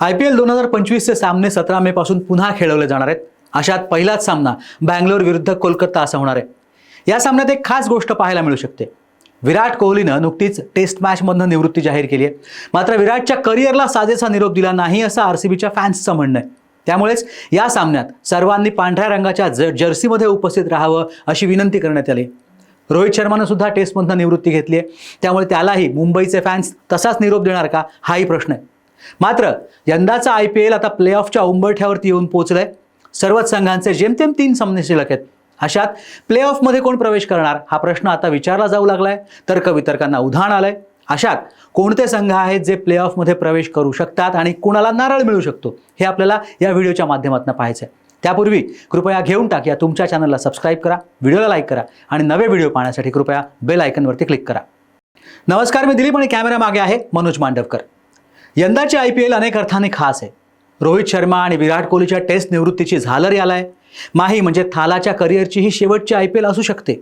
I P L दोन हजार पंचवीसचे सामने सतरा मे पासून पुन्हा खेळवले जाणार आहेत. अशात पहिलाच सामना बँगलोर विरुद्ध कोलकाता असा होणार आहे. या सामन्यात एक खास गोष्ट पाहायला मिळू शकते. विराट कोहलीनं नुकतीच टेस्ट मॅचमधनं निवृत्ती जाहीर केली आहे. मात्र विराटच्या करिअरला साजेसा निरोप दिला नाही असं आर सी बीच्या फॅन्सचं म्हणणं आहे. त्यामुळेच या सामन्यात सर्वांनी पांढऱ्या रंगाच्या ज जर्सीमध्ये उपस्थित राहावं अशी विनंती करण्यात आली. रोहित शर्मानं सुद्धा टेस्टमधनं निवृत्ती घेतली आहे. त्यामुळे त्यालाही मुंबईचे फॅन्स तसाच निरोप देणार का? हाही प्रश्न आहे. मात्र यंदाचा आय पी एल आता प्लेऑफच्या उंबरठ्यावरती येऊन पोहोचलंय. सर्वच संघांचे जेमतेम तीन सामने शिल्लक आहेत. अशात प्लेऑफमध्ये कोण प्रवेश करणार? हा प्रश्न आता विचारला जाऊ लागलाय. तर्कवितर्कांना उधाण आलंय. अशात कोणते संघ आहेत जे प्लेऑफमध्ये प्रवेश करू शकतात आणि कुणाला नारळ मिळू शकतो? हे आपल्याला या व्हिडिओच्या माध्यमातून पाहायचं आहे त्यापूर्वी कृपया घेऊन टाक या तुमच्या चॅनलला सबस्क्राईब करा व्हिडिओला लाईक करा आणि नवे व्हिडिओ पाहण्यासाठी कृपया बेल आयकनवरती क्लिक करा. नमस्कार मी दिलीप आणि कॅमेरा मागे आहे मनोज मांडवकर. यंदाची आय पी एल अनेक अर्थाने खास आहे. रोहित शर्मा आणि विराट कोहलीच्या टेस्ट निवृत्तीची झालर याला आहे माही म्हणजे थालाच्या करिअरची ही शेवटची आय पी एल असू शकते.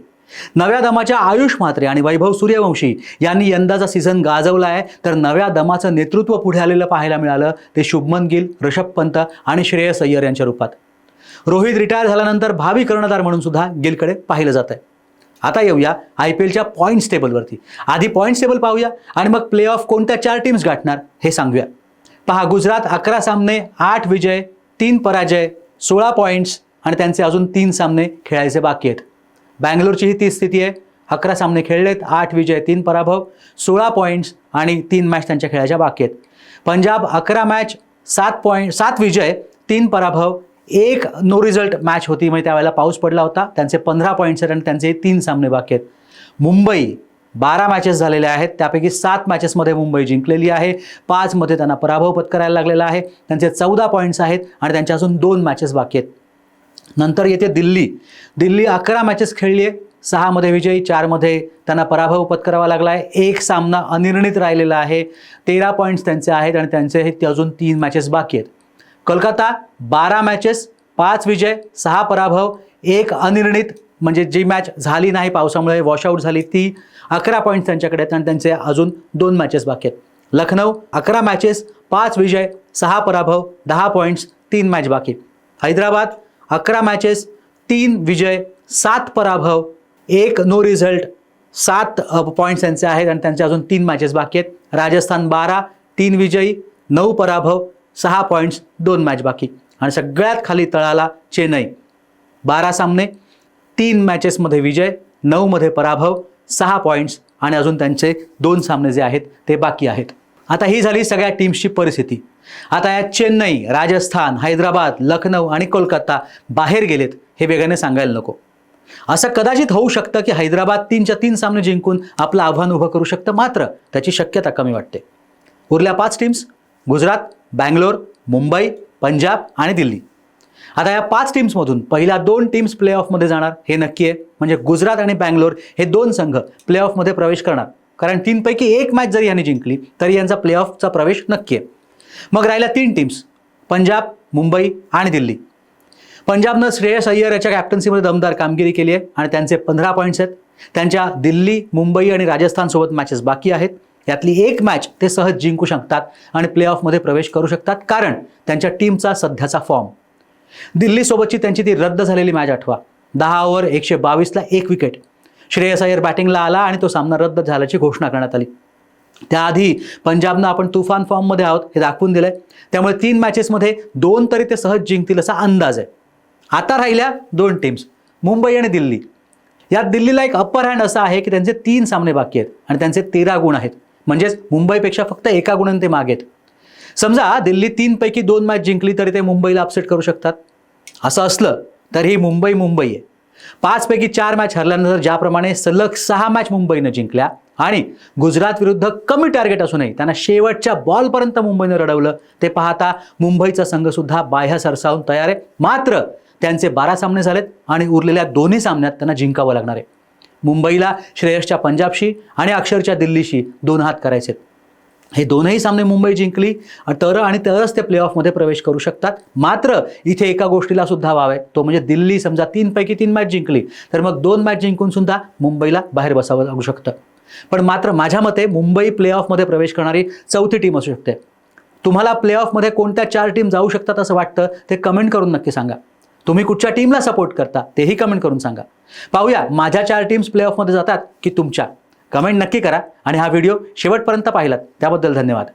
नव्या दमाच्या आयुष म्हात्रे आणि वैभव सूर्यवंशी यांनी यंदाचा सीझन गाजवला आहे तर नव्या दमाचं नेतृत्व पुढे आलेलं पाहायला मिळालं ते शुभमन गिल ऋषभ पंत आणि श्रेयस अय्यर यांच्या रूपात. रोहित रिटायर झाल्यानंतर भावी कर्णधार म्हणून सुद्धा गिलकडे पाहिलं जात आहे आता येऊया आय पी एलच्या पॉईंट्स टेबलवरती आधी पॉईंट्स टेबल पाहूया आणि मग प्ले ऑफ कोणत्या चार टीम्स गाठणार हे सांगूया. पहा गुजरात अकरा सामने आठ विजय तीन पराजय सोळा पॉईंट्स आणि त्यांचे अजून तीन सामने खेळायचे बाकी आहेत. बँगलोरची ही ती स्थिती आहे. अकरा सामने खेळलेत आठ विजय तीन पराभव सोळा पॉईंट्स आणि तीन मॅच त्यांच्या खेळायच्या बाकी आहेत. पंजाब अकरा मॅच सात पॉईंट सात विजय तीन पराभव एक नो रिझल्ट मॅच होती म्हणजे त्यावेळेला पाऊस पडला होता. त्यांचे पंधरा पॉईंट्स आहेत आणि त्यांचे तीन सामने बाकी आहेत. मुंबई बारा मॅचेस झालेल्या आहेत. त्यापैकी सात मॅचेसमध्ये मुंबई जिंकलेली आहे. पाचमध्ये त्यांना पराभव पत्करायला लागलेला आहे. त्यांचे चौदा पॉईंट्स आहेत आणि त्यांच्या अजून दोन मॅचेस बाकी आहेत. नंतर येते दिल्ली. दिल्ली अकरा मॅचेस खेळली आहे. सहामध्ये विजयी चारमध्ये त्यांना पराभव पत्करावा लागला आहे. एक सामना अनिर्णित राहिलेला आहे. तेरा पॉईंट्स त्यांचे आहेत आणि त्यांचे हे ते अजून तीन मॅचेस बाकी आहेत. कोलकाता बारा मॅचेस पाच विजय सहा पराभव एक अनिर्णित म्हणजे जी मॅच झाली नाही पावसामुळे वॉशआउट झाली ती अकरा पॉईंट्स त्यांच्याकडे आहेत आणि त्यांचे अजून दोन मॅचेस बाकी आहेत. लखनौ अकरा मॅचेस पाच विजय सहा पराभव दहा पॉईंट्स तीन मॅच बाकी हैदराबाद अकरा मॅचेस तीन विजय सात पराभव एक नो रिझल्ट सात पॉईंट्स त्यांचे आहेत आणि त्यांचे अजून तीन मॅचेस बाकी आहेत. राजस्थान बारा तीन विजयी नऊ पराभव सहा पॉईंट्स दोन मॅच बाकी. आणि सगळ्यात खाली तळाला चेन्नई. बारा सामने तीन मॅचेसमध्ये विजय नऊमध्ये पराभव सहा पॉईंट्स आणि अजून त्यांचे दोन सामने जे आहेत ते बाकी आहेत. आता ही झाली सगळ्या टीम्सची परिस्थिती. आता यात चेन्नई राजस्थान हैदराबाद लखनौ आणि कोलकाता बाहेर गेलेत हे वेगाने सांगायला नको. असं कदाचित होऊ शकतं की हैदराबाद तीनच्या तीन सामने जिंकून आपलं आव्हान उभं करू शकतं मात्र त्याची शक्यता कमी वाटते. उरल्या पाच टीम्स गुजरात बँगलोर मुंबई पंजाब आणि दिल्ली. आता या पाच टीम्समधून पहिल्या दोन टीम्स प्लेऑफमध्ये जाणार हे नक्की आहे. म्हणजे गुजरात आणि बँगलोर हे दोन संघ प्लेऑफमध्ये प्रवेश करणार. कारण तीनपैकी एक मॅच जरी यांनी जिंकली तरी यांचा प्लेऑफचा प्रवेश नक्की आहे. मग राहिल्या तीन टीम्स पंजाब मुंबई आणि दिल्ली. पंजाबनं श्रेयस अय्यर याच्या कॅप्टन्सीमध्ये दमदार कामगिरी केली आहे आणि त्यांचे पंधरा पॉईंट्स आहेत. त्यांच्या दिल्ली मुंबई आणि राजस्थानसोबत मॅचेस बाकी आहेत. यातली एक मॅच ते सहज जिंकू शकतात आणि प्लेऑफमध्ये प्रवेश करू शकतात. कारण त्यांच्या टीमचा सध्याचा फॉर्म दिल्लीसोबतची त्यांची ती रद्द झालेली मॅच आठवा. दहा ओव्हर एकशे बावीसला एक विकेट श्रेयस अय्यर बॅटिंगला आला आणि तो सामना रद्द झाल्याची घोषणा करण्यात आली. त्याआधी पंजाबनं आपण तुफान फॉर्ममध्ये आहोत हे दाखवून दिलंय. त्यामुळे तीन मॅचेसमध्ये दोन तरी ते सहज जिंकतील असा अंदाज आहे. आता राहिल्या दोन टीम्स मुंबई आणि दिल्ली. यात दिल्लीला एक अप्पर हँड असा आहे की त्यांचे तीन सामने बाकी आहेत आणि त्यांचे तेरा गुण आहेत. म्हणजेच मुंबईपेक्षा फक्त एका गुणाने ते मागे आहेत. समजा दिल्ली तीनपैकी दोन मॅच जिंकली तरी ते मुंबईला अपसेट करू शकतात. असं असलं तर ही मुंबई मुंबई आहे. पाचपैकी चार मॅच हरल्यानंतर ज्याप्रमाणे सलग सहा मॅच मुंबईनं जिंकल्या आणि गुजरात विरुद्ध कमी टार्गेट असूनही त्यांना शेवटच्या बॉलपर्यंत मुंबईनं रडवलं ते पाहता मुंबईचा संघसुद्धा बाह्य सरसावून तयार आहे. मात्र त्यांचे बारा सामने झालेत आणि उरलेल्या दोन्ही सामन्यात त्यांना जिंकावं लागणार आहे. मुंबईला श्रेयसच्या पंजाबशी आणि अक्षरच्या दिल्लीशी दोन हात करायचे. हे दोनही सामने मुंबई जिंकली तर आणि तरच ते प्लेऑफमध्ये प्रवेश करू शकतात. मात्र इथे एका गोष्टीला सुद्धा वाव आहे. तो म्हणजे दिल्ली समजा तीनपैकी तीन मॅच जिंकली तर मग दोन मॅच जिंकून सुद्धा मुंबईला बाहेर बसावं लागू शकतं. पण मात्र माझ्या मते मुंबई प्लेऑफमध्ये प्रवेश करणारी चौथी टीम असू शकते. तुम्हाला प्लेऑफमध्ये कोणत्या चार टीम जाऊ शकतात असं वाटतं ते कमेंट करून नक्की सांगा. तुम्ही कुठच्या टीमला सपोर्ट करता तेही कमेंट करून सांगा. पाहूया माझ्या चार टीम्स प्लेऑफमध्ये जातात की तुमच्या. कमेंट नक्की करा आणि हा व्हिडिओ शेवटपर्यंत पाहिलात. त्याबद्दल धन्यवाद.